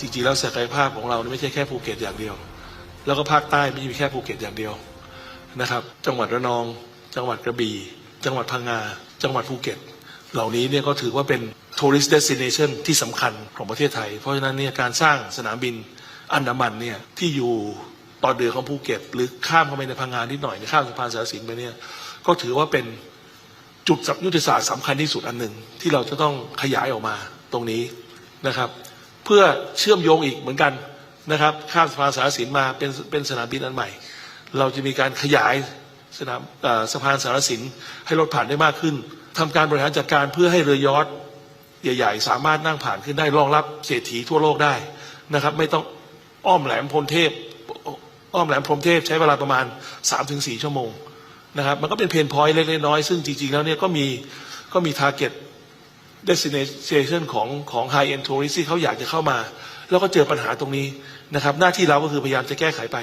จริงๆแล้วศักยภาพของเราไม่ใช่แค่ภูเก็ตอย่างเดียว แล้วก็ภาคใต้ไม่ใช่มีแค่ภูเก็ตอย่างเดียวนะครับ จังหวัดระนอง จังหวัดกระบี่ จังหวัดพังงา จังหวัดภูเก็ต เหล่านี้เนี่ยก็ถือว่าเป็น tourist destination ที่สำคัญของประเทศไทย เพราะฉะนั้นเนี่ยการสร้างสนามบินอันดามันเนี่ยที่อยู่ตอนเดือของภูเก็ต หรือข้ามเข้าไปในพังงานนิดหน่อยในข้ามสะพานสารสินไปเนี่ยก็ถือว่าเป็นจุดสับยุทธศาสตร์สำคัญที่สุดอันหนึ่งที่เราจะต้องขยายออกมาตรงนี้นะครับ พื่อเชื่อมโยงอีกเหมือนกันนะครับ ข้ามสะพานสารสินมาเป็นเป็นสนามบินอันใหม่ เราจะมีการขยายสนามสะพานสารสินให้รถผ่านได้มากขึ้นทำการบริหารจัดการเพื่อให้เรือยอชต์ใหญ่ๆ สามารถนั่งผ่านขึ้นได้รองรับเศรษฐีทั่วโลกได้นะครับ ไม่ต้องอ้อมแหลมพรมเทพอ้อมแหลมพรมเทพใช้เวลาประมาณ 3-4 ชั่วโมงนะครับมันก็เป็นเพนพอยต์เล็กๆน้อยๆซึ่งจริงๆแล้วเนี่ยก็มีก็มี target destination ของของ high end tourist ที่เขาอยากจะเข้ามา แล้วก็เจอปัญหาตรงนี้นะครับ หน้าที่เราก็คือพยายามจะแก้ไขไป